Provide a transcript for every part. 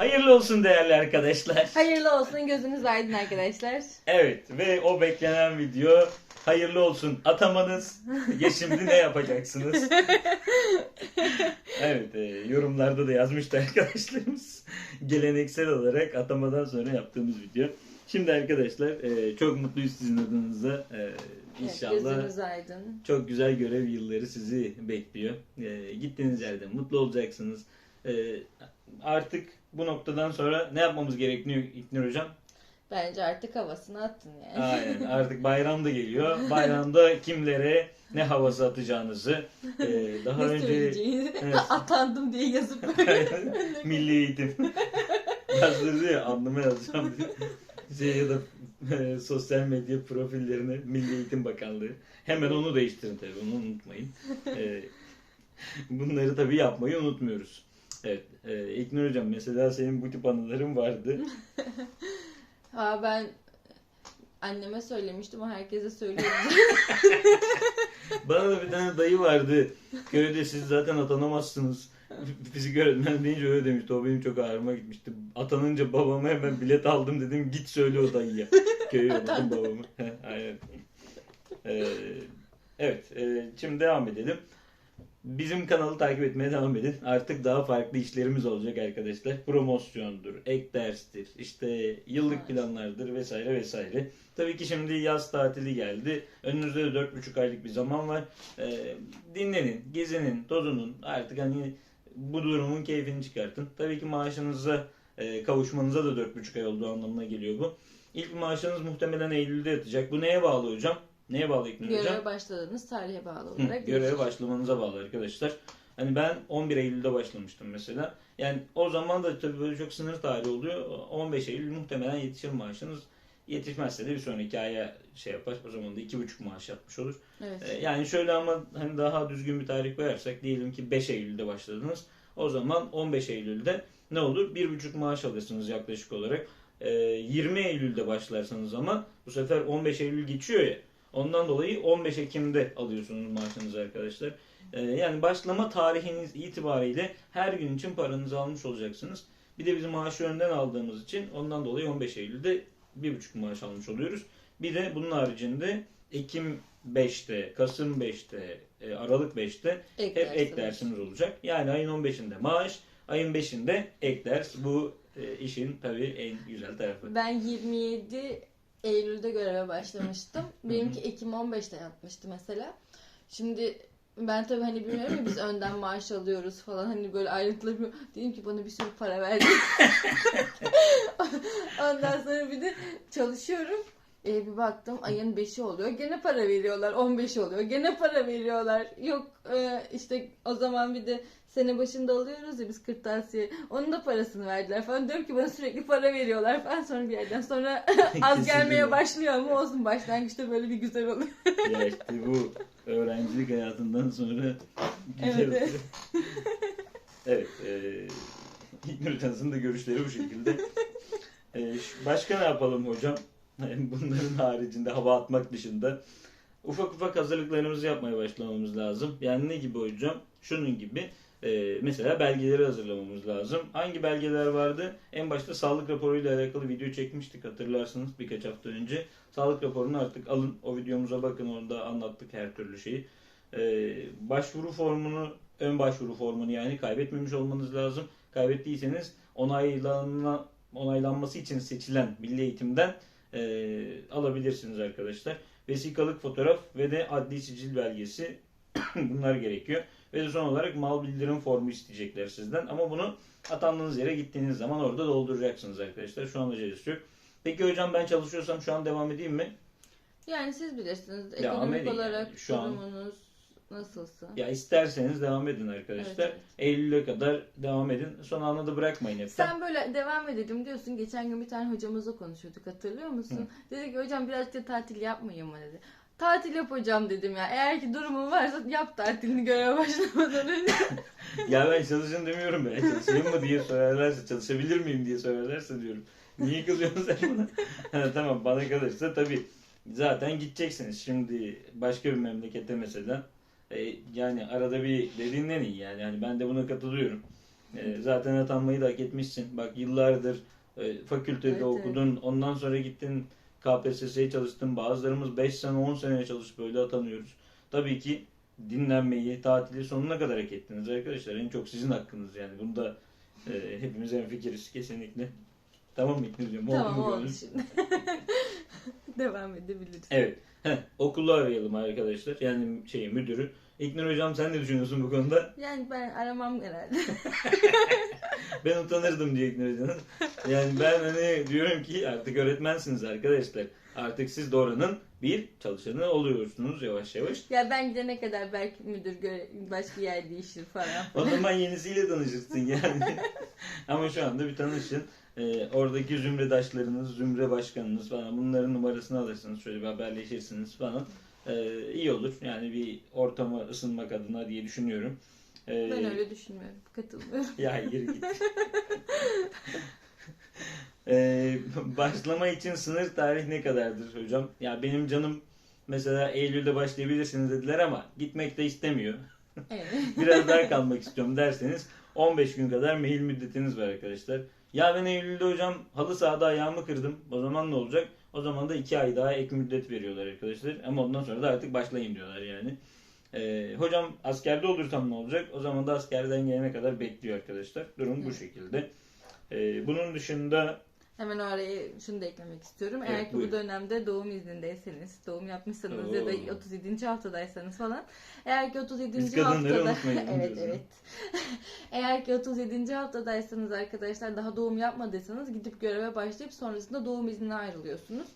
Hayırlı olsun değerli arkadaşlar. Hayırlı olsun gözünüz aydın arkadaşlar. Evet ve o beklenen video hayırlı olsun atamanız. Ya şimdi ne yapacaksınız? evet e, yorumlarda da yazmıştı arkadaşlarımız. Geleneksel olarak atamadan sonra yaptığımız video. Şimdi arkadaşlar e, çok mutluyuz sizin adınıza. E, İnşallah Gözünüz aydın. çok güzel görev yılları sizi bekliyor. E, gittiğiniz yerde mutlu olacaksınız. E, artık bu noktadan sonra ne yapmamız gerekiyor İknur Hocam? Bence artık havasını attın yani. Aynen artık bayram da geliyor. Bayramda kimlere ne havası atacağınızı e, daha ne önce Evet. atandım diye yazıp böyle. milli eğitim yazdırdı ya anlama yazacağım diye. Şey ya da e, sosyal medya profillerine Milli Eğitim Bakanlığı. Hemen onu değiştirin tabii onu unutmayın. E, bunları tabii yapmayı unutmuyoruz. Evet. E, İknur Hocam mesela senin bu tip anıların vardı. Ha ben anneme söylemiştim o herkese söylüyorum. Bana da bir tane dayı vardı. Köyde siz zaten atanamazsınız. Fizik öğretmen deyince öyle demişti. O benim çok ağrıma gitmişti. Atanınca babama hemen bilet aldım dedim. Git söyle o dayıya. Köye yolladım babamı. Aynen. Ee, evet. e, şimdi devam edelim. Bizim kanalı takip etmeye devam edin. Artık daha farklı işlerimiz olacak arkadaşlar. Promosyondur, ek derstir, işte yıllık planlardır vesaire vesaire. Tabii ki şimdi yaz tatili geldi. Önünüzde de 4,5 aylık bir zaman var. Ee, dinlenin, gezinin, tozunun. Artık hani bu durumun keyfini çıkartın. Tabii ki maaşınıza e, kavuşmanıza da 4,5 ay olduğu anlamına geliyor bu. İlk maaşınız muhtemelen Eylül'de yatacak. Bu neye bağlı hocam? Neye bağlı İknur hocam? Göreve başladığınız tarihe bağlı Hı, olarak. göreve başlamanıza bağlı arkadaşlar. Hani ben 11 Eylül'de başlamıştım mesela. Yani o zaman da tabii böyle çok sınır tarihi oluyor. 15 Eylül muhtemelen yetişir maaşınız. Yetişmezse de bir sonraki aya şey yapar. O zaman da 2,5 maaş yapmış olur. Evet. Ee, Yani şöyle ama hani daha düzgün bir tarih koyarsak diyelim ki 5 Eylül'de başladınız. O zaman 15 Eylül'de ne olur? 1,5 maaş alırsınız yaklaşık olarak. Ee, 20 Eylül'de başlarsanız ama bu sefer 15 Eylül geçiyor ya. Ondan dolayı 15 Ekim'de alıyorsunuz maaşınızı arkadaşlar. Ee, Yani başlama tarihiniz itibariyle her gün için paranızı almış olacaksınız. Bir de bizim maaşı önden aldığımız için ondan dolayı 15 Eylül'de 1,5 maaş almış oluyoruz. Bir de bunun haricinde Ekim 5'te, Kasım 5'te, e, Aralık 5'te Ek hep ek dersiniz. dersimiz olacak. Yani ayın 15'inde maaş, ayın 5'inde ek ders. Bu e, işin tabii en güzel tarafı. Ben 27 Eylül'de göreve başlamıştım. Benimki Ekim 15'te yatmıştı mesela. Şimdi ben tabii hani bilmiyorum ya biz önden maaş alıyoruz falan hani böyle ayrıntıları bilmiyorum. Dedim ki bana bir sürü para verdi. Ondan sonra bir de çalışıyorum. E, bir baktım ayın 5'i oluyor. Gene para veriyorlar. 15'i oluyor. Gene para veriyorlar. Yok e, işte o zaman bir de sene başında alıyoruz ya biz kırtasiye. Onun da parasını verdiler falan. Diyorum ki bana sürekli para veriyorlar falan. Sonra bir yerden sonra az gelmeye başlıyor ama olsun başlangıçta böyle bir güzel oluyor. ya işte bu öğrencilik hayatından sonra güzel Evet, evet. Evet. E, İlknur da görüşleri bu şekilde. E, başka ne yapalım hocam? Bunların haricinde hava atmak dışında ufak ufak hazırlıklarımızı yapmaya başlamamız lazım. Yani ne gibi hocam? Şunun gibi. e, mesela belgeleri hazırlamamız lazım. Hangi belgeler vardı? En başta sağlık raporuyla alakalı video çekmiştik hatırlarsınız birkaç hafta önce. Sağlık raporunu artık alın. O videomuza bakın orada anlattık her türlü şeyi. E, başvuru formunu, ön başvuru formunu yani kaybetmemiş olmanız lazım. Kaybettiyseniz onaylanma, onaylanması için seçilen milli eğitimden e, alabilirsiniz arkadaşlar. Vesikalık fotoğraf ve de adli sicil belgesi bunlar gerekiyor. Ve de son olarak mal bildirim formu isteyecekler sizden. Ama bunu atandığınız yere gittiğiniz zaman orada dolduracaksınız arkadaşlar. Şu an acelesi yok. Peki hocam ben çalışıyorsam şu an devam edeyim mi? Yani siz bilirsiniz ekonomik olarak yani. Şu an- durumunuz nasılsa. Ya isterseniz devam edin arkadaşlar. Evet, evet. Eylül'e kadar devam edin. Son anda da bırakmayın hepten. Sen böyle devam edelim diyorsun. Geçen gün bir tane hocamızla konuşuyorduk hatırlıyor musun? Dedi ki hocam birazcık da tatil yapmayayım mı dedi. Tatil yapacağım dedim ya. Eğer ki durumun varsa yap tatilini göreve başlamadan önce. Ya ben çalışın demiyorum ben. Çalışayım mı diye sorarlarsa, çalışabilir miyim diye sorarlarsa diyorum. Niye kızıyorsun sen bana? Ha, tamam bana kalırsa tabii zaten gideceksiniz. Şimdi başka bir memlekete mesela. E, yani arada bir de dinlenin yani. yani ben de buna katılıyorum. E, zaten atanmayı da hak etmişsin. Bak yıllardır e, fakültede Evet, okudun. Ondan sonra gittin KPSS'ye çalıştın. Bazılarımız 5 sene 10 sene çalışıp böyle atanıyoruz. Tabii ki dinlenmeyi, tatili sonuna kadar hak ettiniz arkadaşlar. En çok sizin hakkınız yani. Bunda e, hepimiz fikiriz kesinlikle. Tamam mı İknur'cum? Tamam oldu şimdi. Devam edebiliriz. Evet. Heh, okulu arayalım arkadaşlar. Yani şey müdürü. İknur hocam sen ne düşünüyorsun bu konuda? Yani ben aramam herhalde. Ben utanırdım diye İknur hocam. Yani ben hani diyorum ki artık öğretmensiniz arkadaşlar. Artık siz de oranın bir çalışanı oluyorsunuz yavaş yavaş. ya ben gidene kadar belki müdür göre başka yer değişir falan. O zaman yenisiyle tanışırsın yani. Ama şu anda bir tanışın. Ee, oradaki zümredaşlarınız, zümre başkanınız falan bunların numarasını alırsınız. Şöyle bir haberleşirsiniz falan. Ee, iyi olur. Yani bir ortama ısınmak adına diye düşünüyorum. Ee, Ben öyle düşünmüyorum. Katılmıyorum. Ya hayır git. Ee, başlama için sınır tarih ne kadardır hocam? Ya benim canım mesela Eylül'de başlayabilirsiniz dediler ama gitmek de istemiyor. Evet. Biraz daha kalmak istiyorum derseniz 15 gün kadar mail müddetiniz var arkadaşlar. Ya ben Eylül'de hocam halı sahada ayağımı kırdım. O zaman ne olacak? O zaman da 2 ay daha ek müddet veriyorlar arkadaşlar. Ama ondan sonra da artık başlayın diyorlar yani. Ee, hocam askerde olursam ne olacak? O zaman da askerden gelene kadar bekliyor arkadaşlar. Durum bu şekilde. Ee, bunun dışında Hemen oraya şunu da eklemek istiyorum. Evet, Eğer ki buyurun. bu dönemde doğum iznindeyseniz, doğum yapmışsanız Oo. ya da 37. haftadaysanız falan. Eğer ki 37. Biz kadınları haftada unutmayın, evet diyorsun. evet. Eğer ki 37. haftadaysanız arkadaşlar daha doğum yapmadıysanız gidip göreve başlayıp sonrasında doğum iznine ayrılıyorsunuz.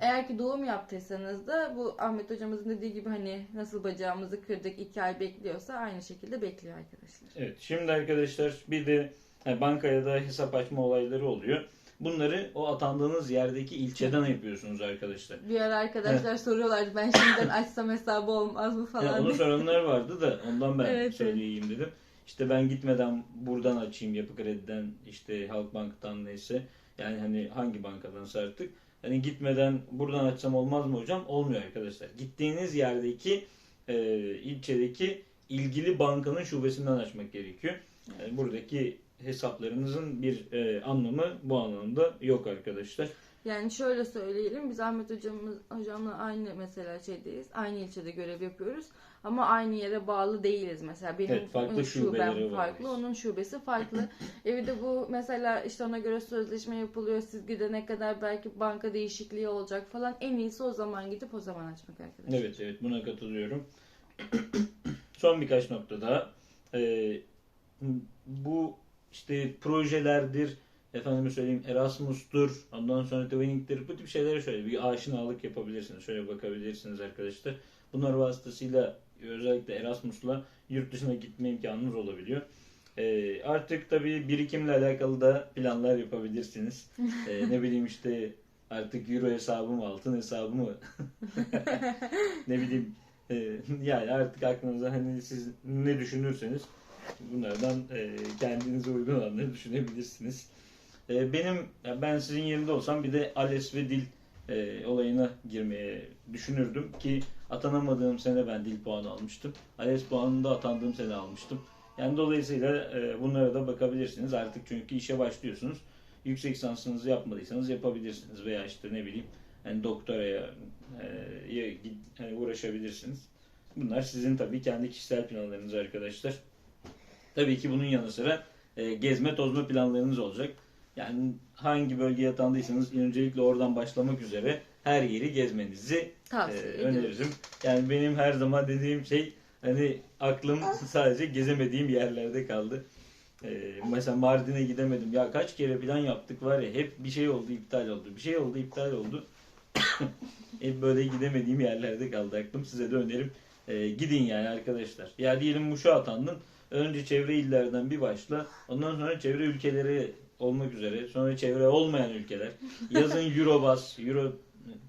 Eğer ki doğum yaptıysanız da bu Ahmet hocamızın dediği gibi hani nasıl bacağımızı kırdık iki ay bekliyorsa aynı şekilde bekliyor arkadaşlar. evet şimdi arkadaşlar bir de he, bankaya da hesap açma olayları oluyor. Bunları o atandığınız yerdeki ilçeden yapıyorsunuz arkadaşlar. Bir ara arkadaşlar soruyorlardı ben şimdiden açsam hesabı olmaz mı falan Yani onu soranlar vardı da ondan ben Evet, evet. söyleyeyim dedim. İşte ben gitmeden buradan açayım Yapı Kredi'den işte Halkbank'tan neyse. Yani hani hangi bankadansa artık. Hani gitmeden buradan açsam olmaz mı hocam? Olmuyor arkadaşlar. Gittiğiniz yerdeki e, ilçedeki ilgili bankanın şubesinden açmak gerekiyor. Yani buradaki hesaplarınızın bir e, anlamı bu anlamda yok arkadaşlar. Yani şöyle söyleyelim biz Ahmet hocamız hocamla aynı mesela şeydeyiz. Aynı ilçede görev yapıyoruz. Ama aynı yere bağlı değiliz mesela. Benim Evet, farklı şubem farklı, onun şubesi farklı. Evi de bu mesela işte ona göre sözleşme yapılıyor. Siz gidene kadar belki banka değişikliği olacak falan. En iyisi o zaman gidip o zaman açmak arkadaşlar. Evet evet buna katılıyorum. Son birkaç nokta daha. Ee, bu işte projelerdir, efendime söyleyeyim Erasmus'tur, ondan sonra Twinning'dir bu tip şeylere şöyle bir aşinalık yapabilirsiniz. Şöyle bakabilirsiniz arkadaşlar. Bunlar vasıtasıyla özellikle Erasmus'la yurt dışına gitme imkanınız olabiliyor. Ee, artık tabii birikimle alakalı da planlar yapabilirsiniz. Ee, ne bileyim işte artık euro hesabı mı, altın hesabı mı? ne bileyim e, yani artık aklınıza hani siz ne düşünürseniz bunlardan e, kendinize uygun olanları düşünebilirsiniz. E, benim ben sizin yerinde olsam bir de ALES ve dil e, olayına girmeye düşünürdüm ki atanamadığım sene ben dil puanı almıştım. ALES puanını da atandığım sene almıştım. Yani dolayısıyla e, bunlara da bakabilirsiniz. Artık çünkü işe başlıyorsunuz. Yüksek lisansınızı yapmadıysanız yapabilirsiniz veya işte ne bileyim yani doktoraya e, hani uğraşabilirsiniz. Bunlar sizin tabii kendi kişisel planlarınız arkadaşlar. Tabii ki bunun yanı sıra e, gezme tozma planlarınız olacak. Yani hangi bölgeye atandıysanız öncelikle oradan başlamak üzere her yeri gezmenizi Tavsiye e, ediyorum. öneririm. Yani benim her zaman dediğim şey hani aklım sadece gezemediğim yerlerde kaldı. E, mesela Mardin'e gidemedim. Ya kaç kere plan yaptık var ya hep bir şey oldu iptal oldu. Bir şey oldu iptal oldu. hep böyle gidemediğim yerlerde kaldı aklım. Size de önerim. E, gidin yani arkadaşlar. Ya diyelim Muş'a atandın. Önce çevre illerden bir başla. Ondan sonra çevre ülkeleri olmak üzere. Sonra çevre olmayan ülkeler. Yazın Eurobus, Euro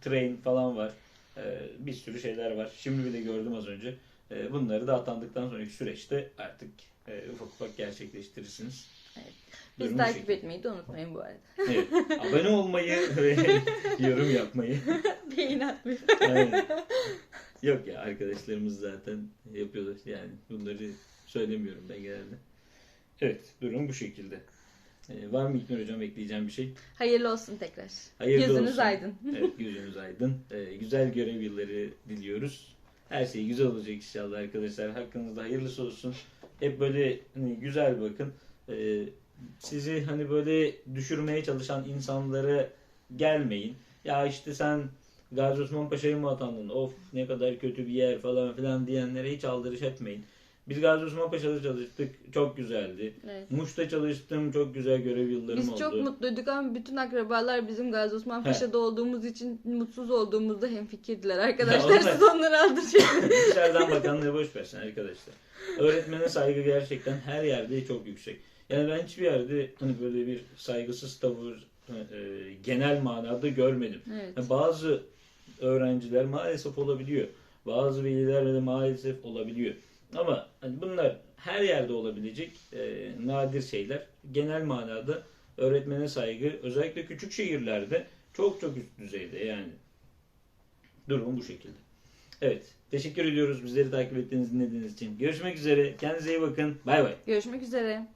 Train falan var. Ee, bir sürü şeyler var. Şimdi bir de gördüm az önce. Ee, bunları da atandıktan sonraki süreçte artık e, ufak ufak gerçekleştirirsiniz. Evet. Biz Durum bu takip etmeyi de unutmayın bu arada. Evet. Abone olmayı ve yorum yapmayı. Beyin atmayı. Aynen. Yok ya arkadaşlarımız zaten yapıyorlar. Yani bunları söylemiyorum ben genelde. Evet, durum bu şekilde. Ee, var mı İlknur Hocam ekleyeceğim bir şey? Hayırlı olsun tekrar. Hayırlı Gözünüz olsun. aydın. Evet, gözünüz aydın. Ee, güzel görev yılları diliyoruz. Her şey güzel olacak inşallah arkadaşlar. Hakkınızda hayırlısı olsun. Hep böyle hani, güzel bakın. Ee, sizi hani böyle düşürmeye çalışan insanlara gelmeyin. Ya işte sen Gazi Osman Paşa'yı mı atandın? Of ne kadar kötü bir yer falan filan diyenlere hiç aldırış etmeyin. Biz Gazi Osman Paşa'da çalıştık. Çok güzeldi. Evet. Muş'ta çalıştım. Çok güzel görev yıllarım Biz oldu. çok mutluyduk ama bütün akrabalar bizim Gazi Osman Paşa'da olduğumuz için mutsuz olduğumuzda hemfikirdiler. Arkadaşlar siz onları aldırın. Dışarıdan bakanlığı boş versin arkadaşlar. Öğretmene saygı gerçekten her yerde çok yüksek. Yani ben hiçbir yerde hani böyle bir saygısız tavır e, genel manada görmedim. Evet. Yani bazı öğrenciler maalesef olabiliyor. Bazı veliler de maalesef olabiliyor. Ama hani bunlar her yerde olabilecek e, nadir şeyler. Genel manada öğretmene saygı özellikle küçük şehirlerde çok çok üst düzeyde yani. Durum bu şekilde. Evet. Teşekkür ediyoruz bizleri takip ettiğiniz dinlediğiniz için. Görüşmek üzere. Kendinize iyi bakın. Bay bay. Görüşmek üzere.